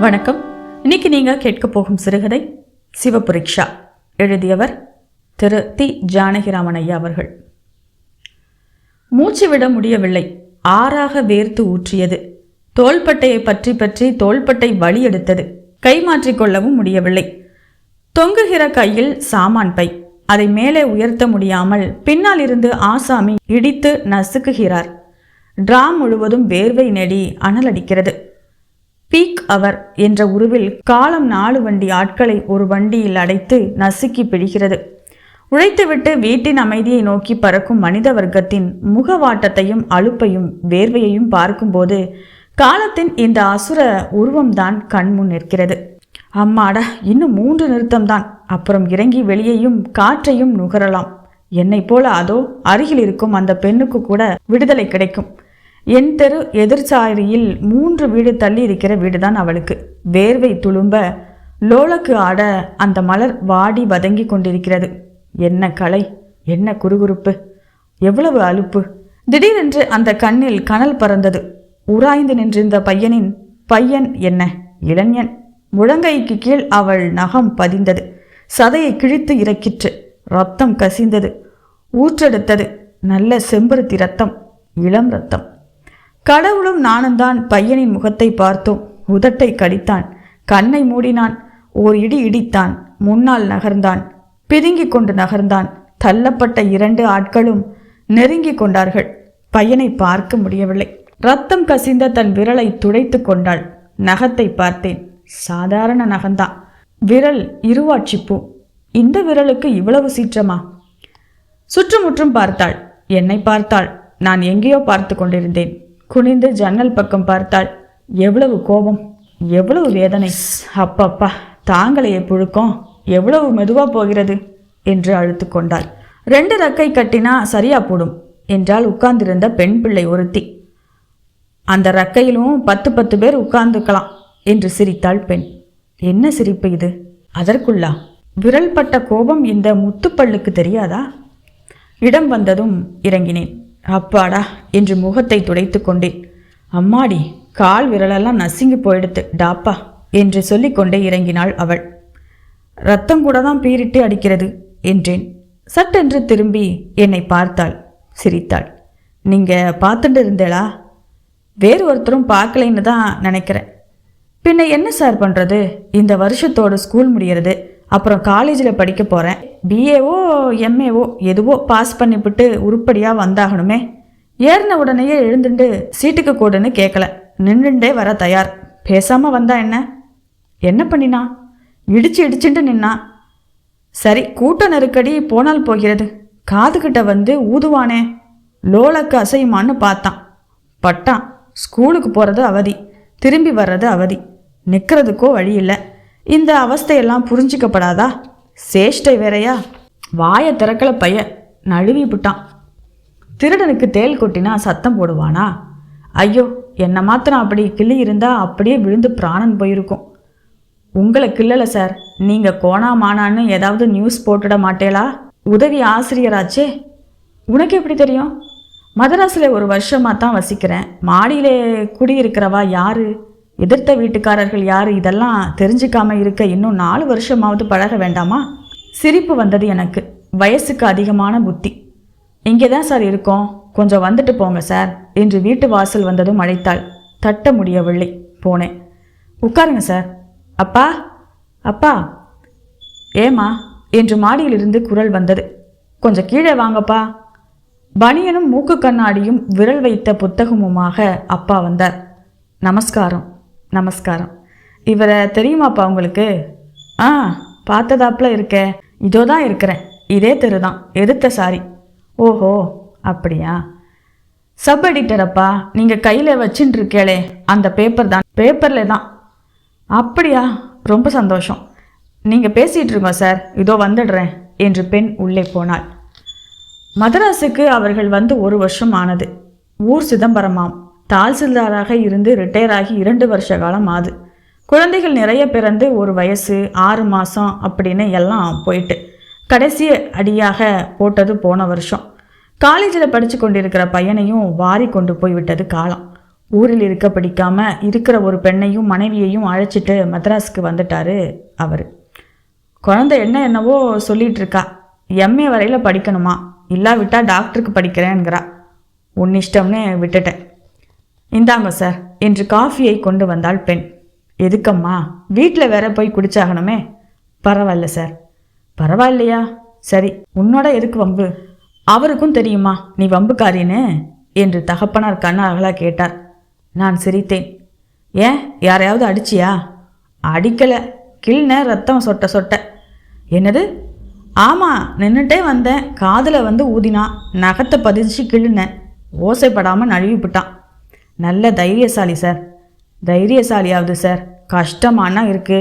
வணக்கம். இன்னைக்கு நீங்கள் கேட்க போகும் சிறுகதை சிவபுரிக்ஷா. எழுதியவர் திரு. தி. ஜானகிராமன் ஐயா அவர்கள். மூச்சு விட முடியவில்லை. ஆறாக வேர்த்து ஊற்றியது. தோள்பட்டையை பற்றி பற்றி தோள்பட்டை வழி எடுத்தது. கை மாற்றிக்கொள்ளவும் முடியவில்லை. தொங்குகிற கையில் சாமான் பை. அதை மேலே உயர்த்த முடியாமல் பின்னால் இருந்து ஆசாமி இடித்து நசுக்குகிறார். டிரா முழுவதும் வேர்வை நெடி அனலடிக்கிறது பீக் அவர் என்ற உருவில் காலம் நாலு வண்டி ஆட்களை ஒரு வண்டியில் அடைத்து நசுக்கி பிடிக்கிறது உழைத்துவிட்டு வீட்டின் அமைதியை நோக்கி பறக்கும் மனித வர்க்கத்தின் முகவாட்டத்தையும் அலுப்பையும் வேர்வையையும் பார்க்கும்போது காலத்தின் இந்த அசுர உருவம்தான் கண்முன் நிற்கிறது. அம்மாடா இன்னும் மூன்று நிறுத்தம்தான். அப்புறம் இறங்கி வெளியையும் காற்றையும் நுகரலாம். என்னை போல அதோ அருகில் இருக்கும் அந்த பெண்ணுக்கு கூட விடுதலை கிடைக்கும். என் தெரு எதிர்ச்சாரியில் மூன்று வீடு தள்ளி இருக்கிற வீடுதான் அவளுக்கு. வேர்வை துளும்ப லோலக்கு ஆட அந்த மலர் வாடி வதங்கி கொண்டிருக்கிறது. என்ன கலை என்ன குறுகுறுப்பு எவ்வளவு அலுப்பு. திடீரென்று அந்த கண்ணில் கனல் பறந்தது. உராய்ந்து நின்றிருந்த பையனின் பையன் என்ன? இளைஞன். முழங்கைக்கு கீழ் அவள் நகம் பதிந்தது. சதையை கிழித்து இறக்கிற்று. ரத்தம் கசிந்தது. ஊற்றெடுத்தது. நல்ல செம்பருத்தி ரத்தம் இளம் ரத்தம். கடவுளும் நானும் தான் பையனின் முகத்தை பார்த்தோம். உதட்டை கடித்தான். கண்ணை மூடினான். ஓர் இடி இடித்தான். முன்னால் நகர்ந்தான். பிதுங்கிக் கொண்டு நகர்ந்தான். தள்ளப்பட்ட இரண்டு ஆட்களும் நெருங்கிக் கொண்டார்கள். பையனை பார்க்க முடியவில்லை. ரத்தம் கசிந்த தன் விரலை துடைத்து கொண்டாள். நகத்தை பார்த்தேன். சாதாரண நகந்தான் விரல் இருவாட்சிப்பூ இந்த விரலுக்கு இவ்வளவு சீற்றமா? சுற்றுமுற்றும் பார்த்தாள். என்னை பார்த்தாள். நான் எங்கேயோ பார்த்து கொண்டிருந்தேன். குனிந்து ஜன்னல் பக்கம் பார்த்தாள். எவ்வளவு கோபம் எவ்வளவு வேதனை. அப்பப்பா தாங்களையே புழுக்கம் எவ்வளவு மெதுவா போகிறது என்று அழுத்து கொண்டாள். ரெண்டு ரக்கை கட்டினா சரியா போடும் என்றால் உட்கார்ந்திருந்த பெண் பிள்ளை ஒருத்தி. அந்த ரக்கையிலும் பத்து பத்து பேர் உட்கார்ந்துக்கலாம் என்று சிரித்தாள் பெண். என்ன சிரிப்பு இது? அதற்குள்ளா? விரல் பட்ட கோபம் இந்த முத்துப்பல்லுக்கு தெரியாதா? இடம் வந்ததும் இறங்கினேன். அப்பாடா என்று முகத்தை துடைத்து கொண்டேன். அம்மாடி கால் விரலெல்லாம் நசுங்கி போயிடுத்து டாப்பா என்று சொல்லிக்கொண்டே இறங்கினாள் அவள். ரத்தம் கூட தான் பீரிட்டு அடிக்கிறது என்றேன். சட்டென்று திரும்பி என்னை பார்த்தாள் சிரித்தாள். நீங்க பார்த்துட்டு இருந்தேளா? வேறு ஒருத்தரும் பார்க்கலைன்னு தான் நினைக்கிறேன். பின்ன என்ன சார் பண்ணுறது இந்த வருஷத்தோட ஸ்கூல் முடியறது. அப்புறம் காலேஜில் படிக்க போகிறேன் பிஏவோ எம்ஏவோ எதுவோ பாஸ் பண்ணிவிட்டு உருப்படியாக வந்தாகணுமே. ஏறின உடனேயே எழுந்துட்டு சீட்டுக்கு கூடுன்னு கேட்கல நின்றுண்டே வர தயார். பேசாமல் வந்தா என்ன? என்ன பண்ணினா? இடிச்சு இடிச்சுட்டு நின்னா. சரி கூட்ட நெருக்கடி போனால் போகிறது. காதுகிட்ட வந்து ஊதுவானே. லோலக்கு அசையுமான்னு பார்த்தான். பட்டான். ஸ்கூலுக்கு போகிறது அவதி. திரும்பி வர்றது அவதி. நிற்கிறதுக்கோ வழி இல்லை. இந்த அவஸ்தையெல்லாம் புரிஞ்சிக்கப்படாதா? சேஷ்டை வேறையா? வாயை திறக்கல பைய நழுவி விட்டான். திருடனுக்கு தேல் கொட்டினா சத்தம் போடுவானா? ஐயோ என்னை மாத்திரம் அப்படி கிள்ளி இருந்தா அப்படியே விழுந்து பிராணன் போயிருக்கும். உங்களை கிள்ளல சார். நீங்க கோணா மானான்னு ஏதாவது நியூஸ் போட்டுட மாட்டேளா? உதவி ஆசிரியராச்சே. உனக்கு எப்படி தெரியும்? மதராஸில் ஒரு வருஷமாக தான் வசிக்கிறேன். மாடியிலே குடியிருக்கிறவா யாரு? எதிர்த்த வீட்டுக்காரர்கள் யார்? இதெல்லாம் தெரிஞ்சுக்காம இருக்க இன்னும் நாலு வருஷமாவது பழக வேண்டாமா? சிரிப்பு வந்தது எனக்கு. வயசுக்கு அதிகமான புத்தி. இங்கே தான் சார் இருக்கோம். கொஞ்சம் வந்துட்டு போங்க சார். என்று வீட்டு வாசல் வந்ததும் அழைத்தாள். தட்ட முடியவில்லை. போனேன். உட்காருங்க சார். அப்பா? அப்பா? ஏமா என்று மாடியிலிருந்து குரல் வந்தது. கொஞ்சம் கீழே வாங்கப்பா. பனியனும் மூக்கு கண்ணாடியும் விரல் வைத்த புத்தகமுமாக அப்பா வந்தார். நமஸ்காரம். நமஸ்காரம். இவரை தெரியுமாப்பா உங்களுக்கு? ஆ பார்த்ததாப்புல இருக்கே. இதோ தான் இருக்கிறேன். இதே தெரு தான். எதிர்த்த சாரி. ஓஹோ அப்படியா? சப் எடிட்டரப்பா நீங்கள் கையில் வச்சுட்டு இருக்கேளே அந்த பேப்பர் தான். பேப்பரில் தான். அப்படியா? ரொம்ப சந்தோஷம். நீங்கள் பேசிகிட்டு இருக்கோம் சார். இதோ வந்துடுறேன் என்று பெண் உள்ளே போனாள். மதராஸுக்கு அவர்கள் வந்து ஒரு வருஷம் ஆனது. ஊர் சிதம்பரமாம். தாசில்தாராக இருந்து ரிட்டையர் ஆகி இரண்டு வருஷ காலம் ஆகுது. குழந்தைகள் நிறைய பிறந்து ஒரு வயசு ஆறு மாதம் அப்படின்னு எல்லாம் போயிட்டு கடைசி அடியாக போட்டது போன வருஷம். காலேஜில் படித்து கொண்டிருக்கிற பையனையும் வாரி கொண்டு போய் விட்டது காலம். ஊரில் இருக்க பிடிக்காம இருக்கிற ஒரு பெண்ணையும் மனைவியையும் அழைச்சிட்டு மദ്രാஸ்க்கு வந்துட்டாரு அவர். குழந்தை என்ன என்னவோ சொல்லிட்டு இருக்கா. எம்ஏ வரையில் படிக்கணுமா? இல்லாவிட்டால் டாக்டருக்கு படிக்கிறேங்கிறா உன் இஷ்டம்னு விட்டுட்டேன். இந்தாங்க சார் என்று காஃபியை கொண்டு வந்தாள் பெண். எதுக்கம்மா வீட்டில் வேற போய் குடிச்சாகணுமே? பரவாயில்ல சார். பரவாயில்லையா? சரி உன்னோட எதுக்கு வம்பு? அவருக்கும் தெரியுமா நீ வம்புக்காரின்னு? என்று தகப்பனார் கண்ணாகலா கேட்டார். நான் சிரித்தேன். ஏன் யாரையாவது அடிச்சியா? அடிக்கலை. கிள்ன ரத்தம் சொட்ட சொட்ட. என்னது? ஆமாம் நின்றுட்டே வந்தேன். காதில் வந்து ஊதினா நகத்தை பதிச்சு கிள்ளுனேன் ஓசைப்படாமல் நழுவிப்பிட்டான். நல்ல தைரியசாலி சார் தைரியசாலியாவது சார் கஷ்டமானா இருக்கு.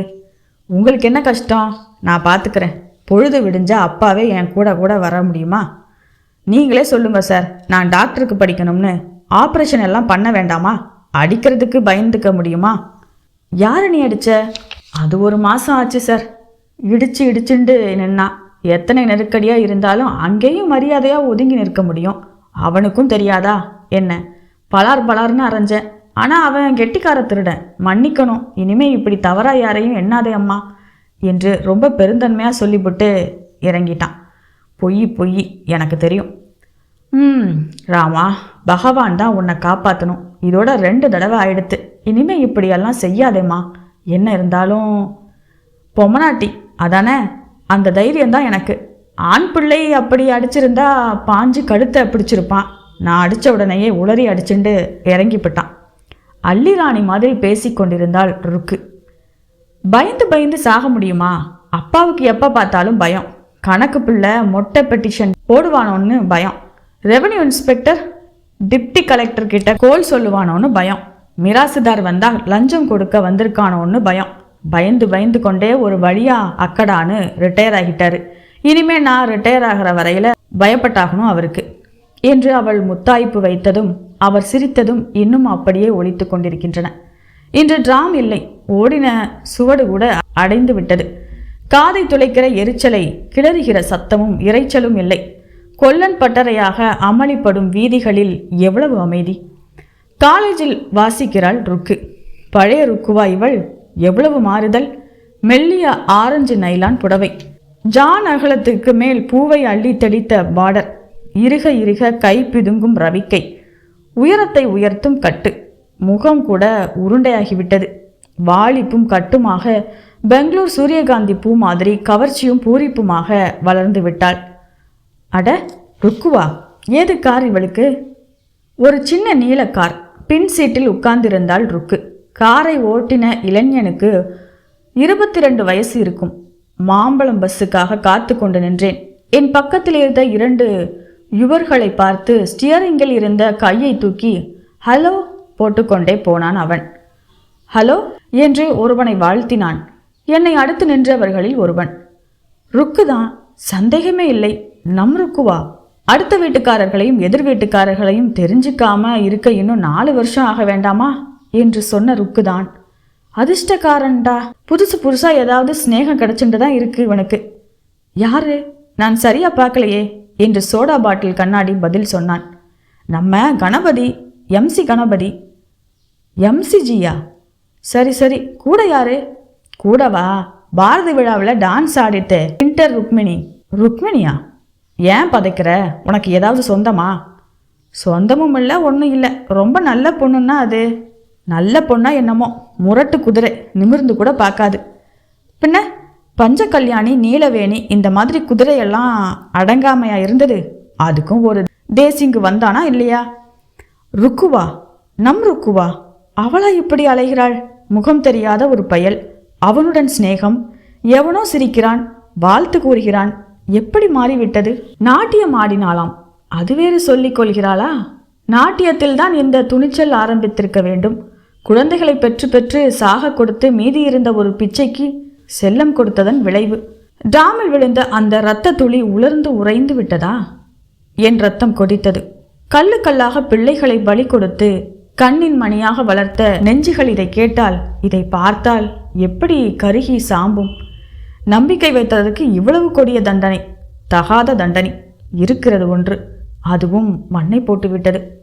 உங்களுக்கு என்ன கஷ்டம்? நான் பார்த்துக்கிறேன் பொழுது விடிஞ்சா அப்பாவே என் கூட கூட வர முடியுமா? நீங்களே சொல்லுங்கள் சார் நான் டாக்டருக்கு படிக்கணும்னு. ஆப்ரேஷன் எல்லாம் பண்ண வேண்டாமா? அடிக்கிறதுக்கு பயந்துக்க முடியுமா? யார் நீ அடித்த அது ஒரு மாதம் ஆச்சு சார் இடிச்சு இடிச்சுண்டு நின்னா. எத்தனை நெருக்கடியாக இருந்தாலும் அங்கேயும் மரியாதையாக ஒதுங்கி நிற்க முடியும். அவனுக்கும் தெரியாதா? என்ன? பலார் பலார்னு அரைஞ்சேன். ஆனால் அவன் கெட்டிக்கார திருடன். மன்னிக்கணும். இனிமே இப்படி தவறா யாரையும் எண்ணாதே அம்மா என்று ரொம்ப பெருந்தன்மையாக சொல்லிவிட்டு இறங்கிட்டான். பொய் பொய் எனக்கு தெரியும். ம் ராமா பகவான் தான் உன்னை காப்பாற்றணும் இதோட ரெண்டு தடவை ஆயிடுத்து. இனிமே இப்படியெல்லாம் செய்யாதேம்மா. என்ன இருந்தாலும். பொம்மனாட்டி அதானே? அந்த தைரியம்தான் எனக்கு. ஆண் பிள்ளை அப்படி அடிச்சிருந்தா பாஞ்சு கழுத்தை பிடிச்சிருப்பான். நான் அடித்த உடனேயே உளறி அடிச்சுண்டு இறங்கிப்பிட்டான். அள்ளிராணி மாதிரி பேசி கொண்டிருந்தாள் ருக்கு. பயந்து பயந்து சாக முடியுமா? அப்பாவுக்கு எப்போ பார்த்தாலும் பயம். கணக்கு பிள்ளை மொட்டை பெட்டிஷன் போடுவானோன்னு பயம். ரெவன்யூ இன்ஸ்பெக்டர் டிப்டி கலெக்டர் கிட்ட கோல் சொல்லுவானோன்னு பயம். மிராசுதார் வந்தால் லஞ்சம் கொடுக்க வந்திருக்கானோன்னு பயம். பயந்து பயந்து கொண்டே ஒரு வழியா அக்கடான்னு ரிட்டையர் ஆகிட்டாரு. இனிமே நான் ரிட்டையர் ஆகிற வரையில பயப்பட்டாகணும் அவருக்கு. என்று அவள் முத்தாய்ப்பு வைத்ததும் அவர் சிரித்ததும் இன்னும் அப்படியே ஒழித்து கொண்டிருக்கின்றன. இன்று டிராம் இல்லை. ஓடின சுவடு கூட அடைந்து விட்டது. காதை துளைக்கிற எரிச்சலை கிளறுகிற சத்தமும் இரைச்சலும் இல்லை. கொல்லன் பட்டறையாக அமளிப்படும் வீதிகளில் எவ்வளவு அமைதி. காலேஜில் வாசிக்கிறாள் ருக்கு. பழைய ருக்குவா இவள்? எவ்வளவு மாறுதல்? மெல்லிய ஆரஞ்சு நைலான் புடவை. ஜான் அகலத்துக்கு மேல் பூவை அள்ளி தெளித்த பார்டர். இருக இருக கை பிதுங்கும் ரவிக்கை. உயரத்தை உயர்த்தும் கட்டு. முகம் கூட உருண்டையாகிவிட்டது. வாளிப்பும் கட்டுமாக பெங்களூர் சூரியகாந்தி பூ மாதிரி கவர்ச்சியும் பூரிப்புமாக வளர்ந்து விட்டாள். அட ருக்குவா ஏது கார் இவளுக்கு? ஒரு சின்ன நீல கார். பின் சீட்டில் உட்கார்ந்திருந்தாள் ருக்கு. காரை ஓட்டின இளைஞனுக்கு இருபத்தி ரெண்டு வயசு இருக்கும். மாம்பழம் பஸ்ஸுக்காக காத்து கொண்டு நின்றேன். என் பக்கத்தில் இருந்த இரண்டு யுவர்களை பார்த்து ஸ்டியரிங்கில் இருந்த கையை தூக்கி ஹலோ போட்டுக்கொண்டே போனான் அவன். ஹலோ என்று ஒருவனை வாழ்த்தினான். என்னை அடுத்து நின்றவர்களில் ஒருவன். ருக்குதான் சந்தேகமே இல்லை. நம் ருக்குவா. அடுத்த வீட்டுக்காரர்களையும் எதிர் வீட்டுக்காரர்களையும் தெரிஞ்சுக்காம இருக்க இன்னும் நாலு வருஷம் ஆக வேண்டாமா? என்று சொன்ன ருக்குதான். அதிர்ஷ்டக்காரன்டா. புதுசு புதுசா ஏதாவது ஸ்நேகம் கிடைச்சுட்டு தான் இருக்கு இவனுக்கு. யாரு? நான் சரியா பார்க்கலையே. என்று சோடா பாட்டில் கண்ணாடி பதில் சொன்னான். நம்ம கணபதி எம்சி கணபதி. எம்சிஜியா சரி சரி கூட யாரு? கூடவா? பாரதி விழாவில் டான்ஸ் ஆடிட்டு இன்டர் ருக்மிணி. ருக்மிணியா? ஏன் பதைக்கிற? உனக்கு ஏதாவது சொந்தமா? சொந்தமும் இல்லை ஒன்றும் இல்லை. ரொம்ப நல்ல பொண்ணுன்னா அது. நல்ல பொண்ணா என்னமோ முரட்டு குதிரை நிமிர்ந்து கூட பார்க்காது. பின்ன? பஞ்ச கல்யாணி நீலவேணி இந்த மாதிரி குதிரையெல்லாம் அடங்காமையா இருந்தது. அதுக்கும் ஒரு தேசிங்கு வந்தானா இல்லையா? ருக்குவா நம் ருக்குவா அவளா இப்படி அலைகிறாள்? முகம் தெரியாத ஒரு பயல் அவனுடன் சிநேகம். எவனோ சிரிக்கிறான் வாழ்த்து கூறுகிறான். எப்படி மாறிவிட்டது? நாட்டியம் ஆடினாளாம். அது வேறு சொல்லிக் கொள்கிறாளா? நாட்டியத்தில் தான் இந்த துணிச்சல் ஆரம்பித்திருக்க வேண்டும். குழந்தைகளை பெற்று பெற்று சாக கொடுத்து மீதி இருந்த ஒரு பிச்சைக்கு செல்லம் கொடுத்ததன் விளைவு. டாமில் விழுந்த அந்த இரத்த துளி உலர்ந்து உறைந்து விட்டதா? என் ரத்தம் கொதித்தது. கல்லு கல்லாக பிள்ளைகளை பலி கொடுத்து கண்ணின் மணியாக வளர்த்த நெஞ்சுகள் இதை கேட்டால் இதை பார்த்தால் எப்படி கருகி சாம்பும்? நம்பிக்கை வைத்ததற்கு இவ்வளவு கொடிய தண்டனை. தகாத தண்டனை. இருக்கிறது ஒன்று. அதுவும் மண்ணை போட்டுவிட்டது.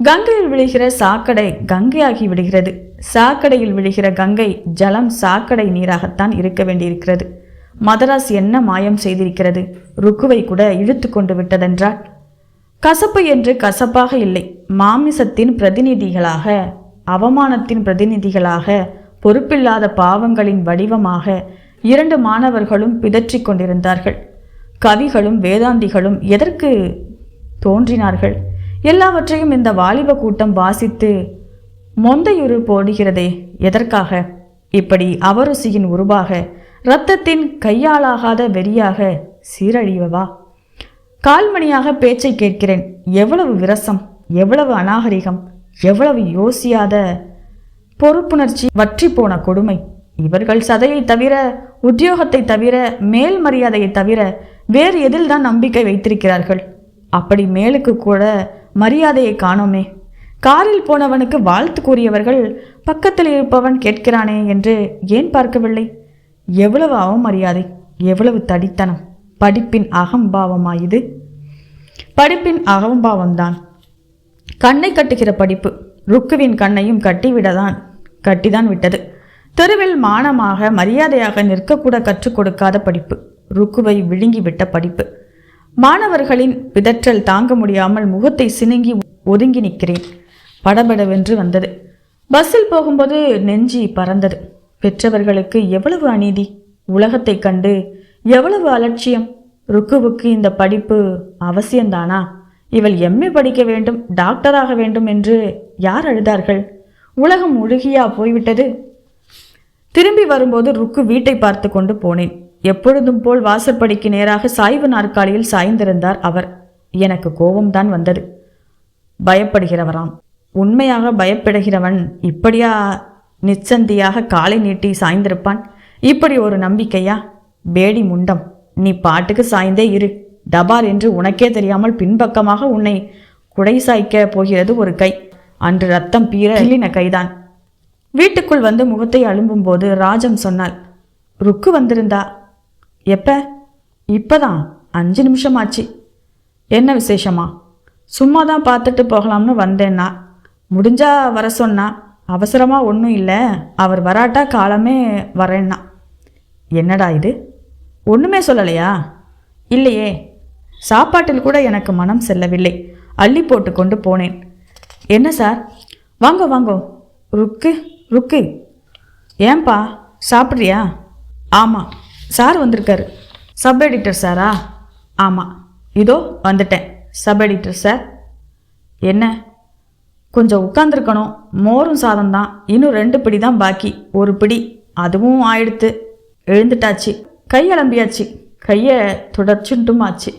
கங்கையில் விழுகிற சாக்கடை கங்கையாகி விடுகிறது. சாக்கடையில் விழுகிற கங்கை ஜலம் சாக்கடை நீராகத்தான் இருக்க வேண்டியிருக்கிறது. மதராஸ் என்ன மாயம் செய்திருக்கிறது? ருக்குவை கூட இழுத்து கொண்டு விட்டதென்றால்? கசப்பு என்று கசப்பாக இல்லை. மாமிசத்தின் பிரதிநிதிகளாக அவமானத்தின் பிரதிநிதிகளாக பொறுப்பில்லாத பாவங்களின் வடிவமாக இரண்டு மாணவர்களும் பிதற்றிக் கொண்டிருந்தார்கள். கவிகளும் வேதாந்திகளும் எதற்கு தோன்றினார்கள்? எல்லாவற்றையும் இந்த வாலிப கூட்டம் வாசித்து மொந்தையுரு போடுகிறதே எதற்காக? இப்படி அவருசியின் உருவாக இரத்தத்தின் கையாளாகாத வெறியாக சீரழிவவா கால்மணியாக பேச்சை கேட்கிறேன் எவ்வளவு விரசம் எவ்வளவு அநாகரிகம் எவ்வளவு யோசியாத பொறுப்புணர்ச்சி வற்றி போன கொடுமை. இவர்கள் சதையை தவிர உத்தியோகத்தை தவிர மேல் மரியாதையை தவிர வேறு எதில் தான் நம்பிக்கை வைத்திருக்கிறார்கள். அப்படி மேலுக்கு கூட மரியாதையை காணோமே. காரில் போனவனுக்கு வாழ்த்து கூறியவர்கள் பக்கத்தில் இருப்பவன் கேட்கிறானே என்று ஏன் பார்க்கவில்லை? எவ்வளவு அவமரியாதை எவ்வளவு தடித்தனம். படிப்பின் அகம்பாவமா இது படிப்பின் அகம்பாவம்தான். கண்ணை கட்டுகிற படிப்பு ருக்குவின் கண்ணையும் கட்டிவிடதான் கட்டிதான் விட்டது. தெருவில் மானமாக மரியாதையாக நிற்கக்கூட கற்றுக் கொடுக்காத படிப்பு ருக்குவை விழுங்கிவிட்ட படிப்பு. மாணவர்களின் பிதற்றல் தாங்க முடியாமல் முகத்தை சினுங்கி ஒதுங்கி நிற்கிறேன். படபடவென்று வந்தது. பஸ்ஸில் போகும்போது நெஞ்சி பறந்தது. பெற்றவர்களுக்கு எவ்வளவு அநீதி? உலகத்தைக் கண்டு எவ்வளவு அலட்சியம்? ருக்குவுக்கு இந்த படிப்பு அவசியம்தானா? இவள் எம்ஏ படிக்க வேண்டும் டாக்டராக வேண்டும் என்று யார் அழுதார்கள்? உலகம் முழுகியா போய்விட்டது? திரும்பி வரும்போது ருக்கு வீட்டை பார்த்து கொண்டு போனேன். எப்பொழுதும் போல் வாசற்படிக்கு நேராக சாய்வு நாற்காலியில் சாய்ந்திருந்தார் அவர். எனக்கு கோபம்தான் வந்தது. பயப்படுகிறவராம். உண்மையாக பயப்படுகிறவன் இப்படியா நிச்சந்தியாக காலை நீட்டி சாய்ந்திருப்பான்? இப்படி ஒரு நம்பிக்கையா? பேடி முண்டம். நீ பாட்டுக்கு சாய்ந்தே இரு. டபார் என்று உனக்கே தெரியாமல் பின்பக்கமாக உன்னை குடை சாய்க்க போகிறது ஒரு கை. அன்று ரத்தம் பீர கைதான். வீட்டுக்குள் வந்து முகத்தை அழும்பும் போது ராஜம் சொன்னாள் ருக்கு வந்திருந்தா எப்ப? இப்பதான். அஞ்சு நிமிஷம் ஆச்சு என்ன விசேஷமா? சும்மா தான் பார்த்துட்டு போகலாம்னு வந்தேன்னா. முடிஞ்சா வர சொன்னா. அவசரமா ஒன்றும் இல்லை. அவர் வராட்டா காலமே வரேன்னா. என்னடா இது? ஒன்றுமே சொல்லலையா? இல்லையே. சாப்பாட்டில் கூட எனக்கு மனம் செல்லவில்லை. அள்ளி போட்டு கொண்டு போனேன். என்ன சார்? வாங்க வாங்கோ. ருக்கு ருக்கு. ஏன்பா சாப்பிட்றியா? ஆமாம் சார் வந்திருக்காரு. சப் எடிட்டர் சாரா ஆமாம் இதோ வந்துட்டேன். சப் எடிட்டர் சார் என்ன? கொஞ்சம் உட்காந்துருக்கணும் மோரும் சாதம் தான். இன்னும் ரெண்டு பிடி தான் பாக்கி. ஒரு பிடி. அதுவும் ஆயிடுத்து. எழுந்துட்டாச்சு. கையளம்பியாச்சு கையை தொடர்ச்சுட்டும் ஆச்சு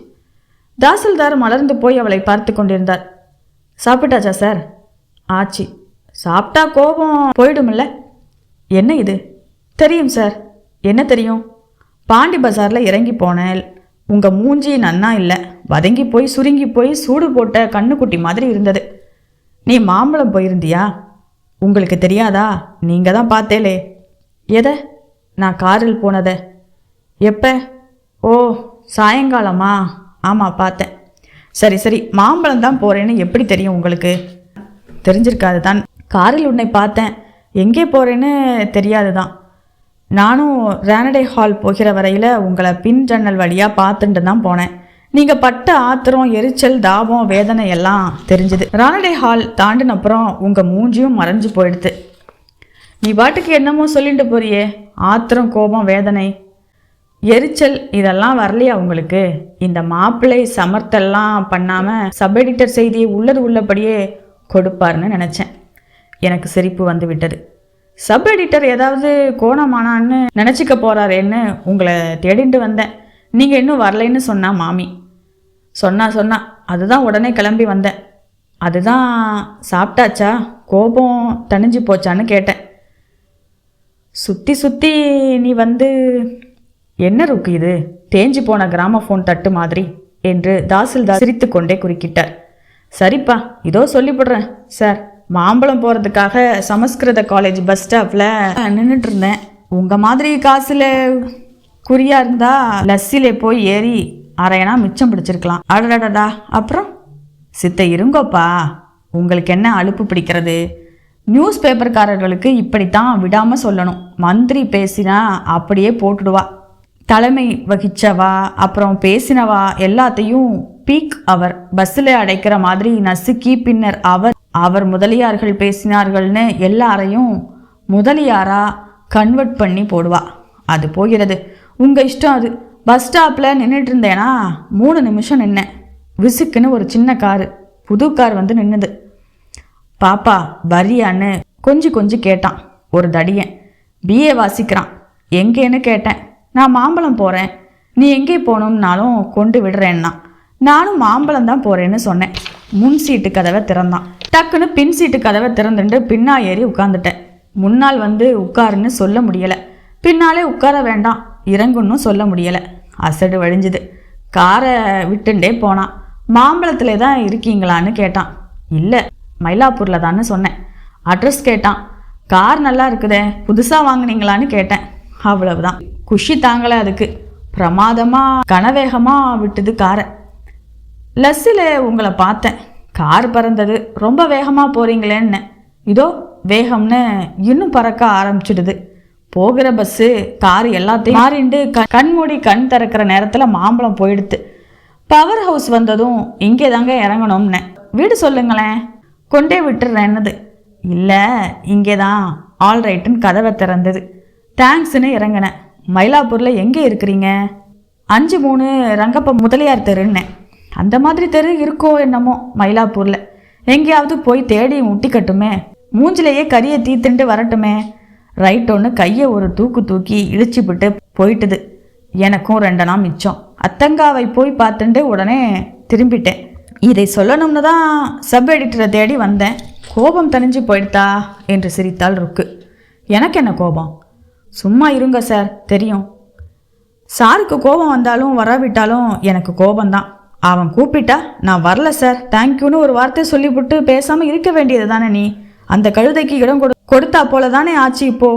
தாசில்தார் மலர்ந்து போய் அவளை பார்த்து கொண்டிருந்தார். சாப்பிட்டாச்சா சார்? ஆச்சு. சாப்பிட்டா கோபம் போயிடும்ல. என்ன இது? தெரியும் சார். என்ன தெரியும்? பாண்டி பஜாரில் இறங்கி போனேன். உங்கள் மூஞ்சி நன்னா இல்லை. வதங்கி போய் சுருங்கி போய் சூடு போட்ட கண்ணுக்குட்டி மாதிரி இருந்தது. நீ மாம்பழம் போயிருந்தியா? உங்களுக்கு தெரியாதா? நீங்கள் தான் பார்த்தேலே எதை? நான் காரில் போனதை. எப்போ? ஓ சாயங்காலமா? ஆமாம் பார்த்தேன். சரி சரி மாம்பழம் தான் போகிறேன்னு எப்படி தெரியும் உங்களுக்கு? தெரிஞ்சிருக்காது தான். காரில் உன்னை பார்த்தேன். எங்கே போகிறேன்னு தெரியாது தான் நானும் ரேனடே ஹால் போகிற வரையில் உங்களை பின் ஜன்னல் வழியாக பார்த்துட்டு தான் போனேன். நீங்கள் பட்ட ஆத்திரம் எரிச்சல் தாபம் வேதனை எல்லாம் தெரிஞ்சுது. ரானடே ஹால் தாண்டின அப்புறம் உங்கள் மூஞ்சியும் மறைஞ்சு போயிடுது. நீ பாட்டுக்கு என்னமோ சொல்லிட்டு போறியே. ஆத்திரம் கோபம் வேதனை எரிச்சல் இதெல்லாம் வரலையா உங்களுக்கு? இந்த மாப்பிள்ளை சமர்த்தெல்லாம் பண்ணாமல் சப் எடிட்டர் செய்தியை உள்ளது உள்ளபடியே கொடுப்பாருன்னு நினச்சேன். எனக்கு சிரிப்பு வந்து விட்டது. சப் எடிட்டர் ஏதாவது கோணமானான்னு நினச்சிக்க போகிறாரேன்னு உங்களை தேடிட்டு வந்தேன். நீங்கள் இன்னும் வரலைன்னு சொன்னா மாமி. சொன்னா சொன்னா அதுதான் உடனே கிளம்பி வந்தேன். அதுதான் சாப்பிட்டாச்சா? கோபம் தணிஞ்சு போச்சான்னு கேட்டேன். சுற்றி சுற்றி நீ வந்து என்ன ருக்கு இது? தேஞ்சு போன கிராம ஃபோன் தட்டு மாதிரி என்று தாசில்தார் சிரித்துக்கொண்டே குறுக்கிட்டார். சரிப்பா இதோ சொல்லிவிடுறேன் சார். மாம்பழம் போகிறதுக்காக சமஸ்கிருத காலேஜ் பஸ் ஸ்டாப்பில் நின்றுட்டு இருந்தேன் உங்கள் மாதிரி காசில் குறியாக இருந்தால் லஸ்ஸிலே போய் ஏறி அரையனா மிச்சம் பிடிச்சிருக்கலாம். அடடடா அப்புறம்? சித்த இருங்கோப்பா. உங்களுக்கு என்ன அலுப்பு பிடிக்கிறது? நியூஸ் பேப்பர்காரர்களுக்கு இப்படித்தான் விடாமல் சொல்லணும். மந்திரி பேசினா அப்படியே போட்டுடுவா. தலைமை வகிச்சவா அப்புறம் பேசினவா எல்லாத்தையும் பீக் அவர் பஸ்ஸில் அடைக்கிற மாதிரி நசுக்கி பின்னர் அவர் அவர் முதலியார்கள் பேசினார்கள்னு எல்லாரையும் முதலியாராக கன்வெர்ட் பண்ணி போடுவா. அது போகிறது. உங்கள் இஷ்டம் அது. பஸ் ஸ்டாப்பில் நின்றுட்டு இருந்தேனா மூணு நிமிஷம் நின்னேன் விசுக்குன்னு ஒரு சின்ன காரு புது கார் வந்து நின்னுது. பாப்பா வரியான்னு கொஞ்சம் கொஞ்சம் கேட்டான். ஒரு தடியன். பிஏ வாசிக்கிறான். எங்கேன்னு கேட்டேன். நான் மாம்பழம் போகிறேன் நீ எங்கே போகணும்னாலும் கொண்டு விடுறேன்னா. நானும் மாம்பழம் தான் போகிறேன்னு சொன்னேன். முன் சீட்டு கதவை திறந்தான். டக்குன்னு பின் சீட்டு கதவை திறந்துட்டு பின்னா ஏறி உட்காந்துட்டேன் முன்னால் வந்து உட்காருன்னு சொல்ல முடியலை. பின்னாலே உட்கார வேண்டாம் இறங்குன்னு சொல்ல முடியலை. அசடு வழிஞ்சுது. காரை விட்டுண்டே போனான். மாம்பழத்தில் தான் இருக்கீங்களான்னு கேட்டான். இல்லை மயிலாப்பூரில் தான்னு சொன்னேன். அட்ரஸ் கேட்டான். கார் நல்லா இருக்குதே புதுசாக வாங்கினீங்களான்னு கேட்டேன். அவ்வளவுதான். குஷி தாங்கலை அதுக்கு. பிரமாதமாக கனவேகமாக விட்டுது காரை. லஸ்ஸில் உங்களை பார்த்தேன். கார் பறந்தது. ரொம்ப வேகமாக போகிறீங்களேன்னு இதோ வேகம்னு இன்னும் பறக்க ஆரம்பிச்சிடுது. போகிற பஸ்ஸு கார் எல்லாத்தையும் மாறிண்டு க கண்மூடி கண் திறக்கிற நேரத்தில் மாம்பழம் போயிடுது. பவர் ஹவுஸ் வந்ததும் இங்கே தாங்க இறங்கணும்னு. வீடு சொல்லுங்களேன். கொண்டே விட்டுறேன்னது. இல்லை இங்கே தான். ஆல் ரைட்டுன்னு கதவை திறந்தது. தேங்க்ஸ்னு இறங்கினேன். மயிலாப்பூரில் எங்கே இருக்கிறீங்க? அஞ்சு மூணு ரங்கப்ப முதலியார் தெருன்னேன் அந்த மாதிரி தெரு இருக்கோ என்னமோ மயிலாப்பூரில். எங்கேயாவது போய் தேடி முட்டிக்கட்டுமே. மூஞ்சிலேயே கரியை தீத்துண்டு வரட்டுமே. ரைட் ஒன்று கையை ஒரு தூக்கு தூக்கி இழிச்சுப்பிட்டு போயிட்டுது. எனக்கும் ரெண்டனா மிச்சம். அத்தங்காவை போய் பார்த்துட்டு உடனே திரும்பிட்டேன். இதை சொல்லணும்னு தான் சப் எடிட்டரை தேடி வந்தேன். கோபம் தணிஞ்சு போயிடுதா என்று சிரித்தாள் ருக்கு. எனக்கு என்ன கோபம்? சும்மா இருங்க சார் தெரியும். சாருக்கு கோபம் வந்தாலும் வராவிட்டாலும் எனக்கு கோபம்தான். அவன் கூப்பிட்டா நான் வரல சார். தேங்க்யூன்னு ஒரு வார்த்தை சொல்லிவிட்டு பேசாமல் இருக்க வேண்டியது தானே நீ? அந்த கழுதைக்கு இடம் கொடு கொடுத்தா போல தானே ஆச்சு இப்போ?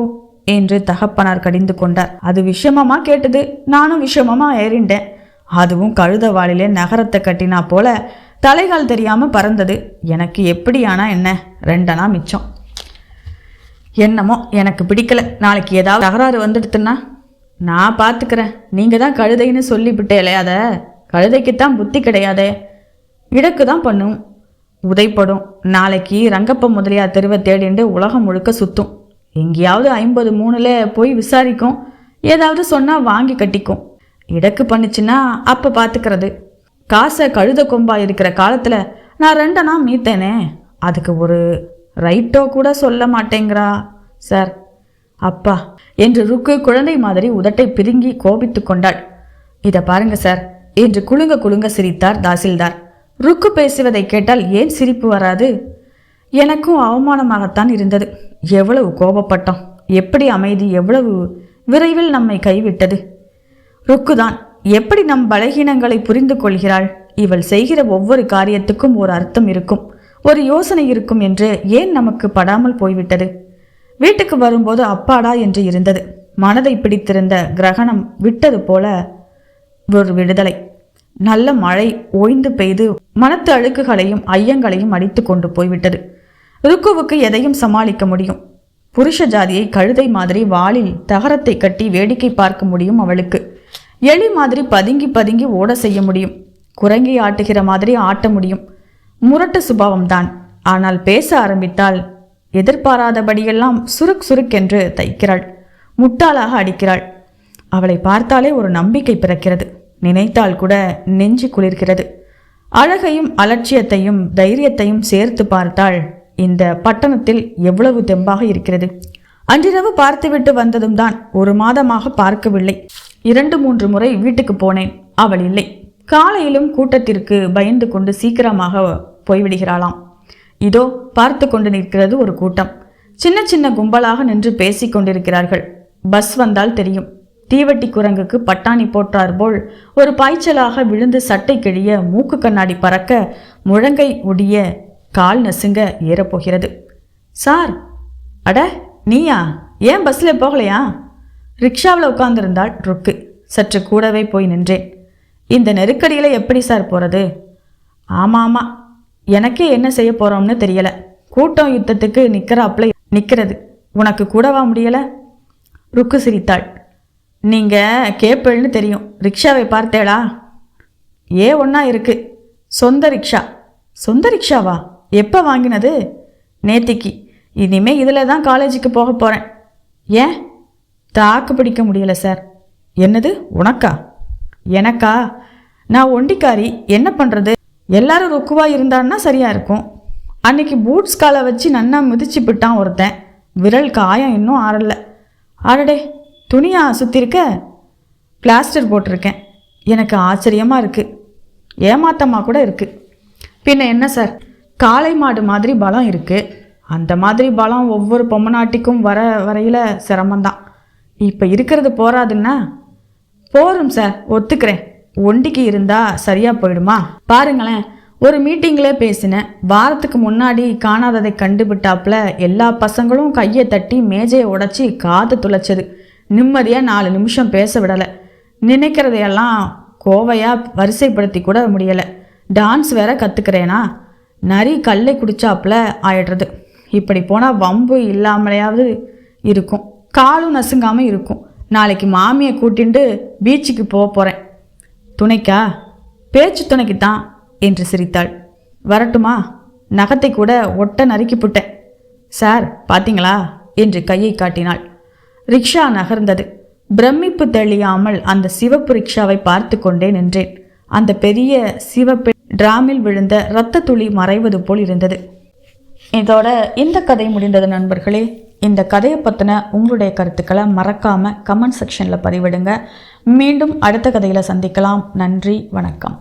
என்று தகப்பனார் கடிந்து கொண்டார். அது விஷமமா? கேட்டது. நானும் விஷமமா ஏறிண்டேன். அதுவும் கழுத வாளிலே நகரத்தை கட்டினா போல தலைகால் தெரியாம பறந்தது. எனக்கு எப்படியானா என்ன? ரெண்டனா மிச்சம். என்னமோ எனக்கு பிடிக்கல. நாளைக்கு ஏதாவது தகராறு வந்துடுத்துன்னா நான் பார்த்துக்கிறேன் நீங்கள் தான் கழுதைன்னு சொல்லிவிட்டேலே அதை. கழுதைக்குத்தான் புத்தி கிடையாதே. இடக்கு தான் பண்ணும். உதைப்படும். நாளைக்கு ரங்கப்ப முதலியார் தெருவை தேடிண்டு உலகம் முழுக்க சுத்தும். எங்கேயாவது ஐம்பது மூணுல போய் விசாரிக்கும். ஏதாவது சொன்னால் வாங்கி கட்டிக்கும். இடக்கு பண்ணுச்சுன்னா அப்போ பார்த்துக்கிறது காசை கழுத கொம்பா இருக்கிற காலத்தில் நான் ரெண்டனா மீத்தேனே. அதுக்கு ஒரு ரைட்டோ கூட சொல்ல மாட்டேங்கிறா சார். அப்பா என்று ருக்கு குழந்தை மாதிரி உதட்டை பிரிங்கி கோபித்து கொண்டாள். இதை பாருங்க சார். என்று குலுங்க குலுங்க சிரித்தார் தாசில்தார். ருக்கு பேசுவதை கேட்டால் ஏன் சிரிப்பு வராது? எனக்கும் அவமானமாகத்தான் இருந்தது. எவ்வளவு கோபப்பட்டோம். எப்படி அமைதி எவ்வளவு விரைவில் நம்மை கைவிட்டது? ருக்குதான் எப்படி நம் பலகீனங்களை புரிந்து கொள்கிறாள்? இவள் செய்கிற ஒவ்வொரு காரியத்துக்கும் ஒரு அர்த்தம் இருக்கும். ஒரு யோசனை இருக்கும் என்று ஏன் நமக்கு படாமல் போய்விட்டது? வீட்டுக்கு வரும்போது அப்பாடா என்று இருந்தது. மனதை பிடித்திருந்த கிரகணம் விட்டது போல ஒரு விடுதலை. நல்ல மழை ஓய்ந்து பெய்து மனத்து அழுக்குகளையும் ஐயங்களையும் அடித்து கொண்டு போய்விட்டது. ருக்குவுக்கு எதையும் சமாளிக்க முடியும். புருஷ ஜாதியை கழுதை மாதிரி வாளில் தகரத்தை கட்டி வேடிக்கை பார்க்க முடியும் அவளுக்கு. எலி மாதிரி பதுங்கி பதுங்கி ஓட செய்ய முடியும். குரங்கி ஆட்டுகிற மாதிரி ஆட்ட முடியும். முரட்டு சுபாவம்தான். ஆனால் பேச ஆரம்பித்தால் எதிர்பாராதபடியெல்லாம் சுருக் சுருக்கென்று தைக்கிறாள். முட்டாளாக அடிக்கிறாள். அவளை பார்த்தாலே ஒரு நம்பிக்கை பிறக்கிறது. நினைத்தால் கூட நெஞ்சு குளிர்கிறது. அழகையும் அலட்சியத்தையும் தைரியத்தையும் சேர்த்து பார்த்தால் இந்த பட்டணத்தில் எவ்வளவு தெம்பாக இருக்கிறது. அன்றிரவு பார்த்துவிட்டு வந்ததும் தான் ஒரு மாதமாக பார்க்கவில்லை. இரண்டு மூன்று முறை வீட்டுக்கு போனேன். அவள் இல்லை. காலையிலும் கூட்டத்திற்கு பயந்து கொண்டு சீக்கிரமாக போய்விடுகிறாளாம். இதோ பார்த்து கொண்டு நிற்கிறது ஒரு கூட்டம். சின்ன சின்ன கும்பலாக நின்று பேசிக் கொண்டிருக்கிறார்கள். பஸ் வந்தால் தெரியும். தீவட்டி குரங்குக்கு பட்டாணி போட்டார் போல் ஒரு பாய்ச்சலாக விழுந்து சட்டை கிழிய மூக்கு கண்ணாடி பறக்க முழங்கை ஒடிய கால் நசுங்க ஏறப்போகிறது. சார் அட நீயா? ஏன் பஸ்ஸில் போகலையா? ரிக்ஷாவில் உட்கார்ந்திருந்தாள் ருக்கு. சற்று கூடவே போய் நின்றேன். இந்த நெருக்கடியில் எப்படி சார் போகிறது ஆமாம். ஆமாம் எனக்கே என்ன செய்ய போகிறோம்னு தெரியல. கூட்டம் யுத்தத்துக்கு நிற்கிறாப்புல நிற்கிறது உனக்கு கூடவா முடியலை? ருக்கு சிரித்தாள். நீங்கள் கேப்பல்னு தெரியும். ரிக்ஷாவை பார்த்தேளா? ஏ ஒன்றா இருக்குது சொந்த ரிக்ஷா. சொந்த ரிக்ஷாவா? எப்போ வாங்கினது? நேத்திக்கு. இனிமே இதில் தான் காலேஜுக்கு போக போகிறேன் ஏன்? தாக்கு பிடிக்க முடியல சார். என்னது? உனக்கா? எனக்கா? நான் ஒண்டிக்காரி. என்ன பண்ணுறது எல்லாரும் ருக்குவாக இருந்தான்னா சரியாக இருக்கும். அன்னைக்கு பூட்ஸ் காலை வச்சு நன்னா மிதிச்சு விட்டான் ஒருத்தன். விரல் காயம் இன்னும் ஆறலை. ஆடடே துணியா சுற்றிருக்க பிளாஸ்டர் போட்டிருக்கேன். எனக்கு ஆச்சரியமாக இருக்குது ஏமாத்தமாக கூட இருக்குது பின்ன என்ன சார்? காளை மாடு மாதிரி பலம் இருக்குது அந்த மாதிரி பலம் ஒவ்வொரு பொம்மநாட்டிக்கும் வர வரையில் சிரமந்தான் இப்போ இருக்கிறது போராதுன்னா? போரும் சார் ஒத்துக்கிறேன். ஒண்டிக்கு இருந்தா சரியா போயிடுமா? பாருங்களேன் ஒரு மீட்டிங்கில் பேசினேன். வாரத்துக்கு முன்னாடி காணாததை கண்டுபிட்டாப்புல எல்லா பசங்களும் கையை தட்டி மேஜையை உடைச்சி காது துளைச்சது. நிம்மதியாக நாலு நிமிஷம் பேச விடலை. நினைக்கிறதையெல்லாம் கோவையாக வரிசைப்படுத்தி கூட முடியலை. டான்ஸ் வேற கற்றுக்கிறேனா நரி கல்லை குடிச்சாப்புல ஆயிடுறது. இப்படி போனால் வம்பு இல்லாமலையாவது இருக்கும். காலும் நசுங்காமல் இருக்கும். நாளைக்கு மாமியை கூட்டிண்டு பீச்சுக்கு போக போகிறேன் துணைக்கா? பேச்சு துணைக்கு தான் என்று சிரித்தாள். வரட்டுமா? நகத்தை கூட ஒட்ட நறுக்கி புட்டேன். சார் பார்த்தீங்களா என்று கையை காட்டினாள். ரிக்ஷா நகர்ந்தது. பிரமிப்பு தெளியாமல் அந்த சிவப்பு ரிக்ஷாவை பார்த்து கொண்டே நின்றேன். அந்த பெரிய சிவப்பு டிராமில் விழுந்த இரத்த துளி மறைவது போல் இருந்தது. இதோட இந்த கதை முடிந்தது நண்பர்களே. இந்த கதையை பற்றின உங்களுடைய கருத்துக்களை மறக்காமல் கமெண்ட் செக்ஷனில் பதிவிடுங்க. மீண்டும் அடுத்த கதையில் சந்திக்கலாம். நன்றி வணக்கம்.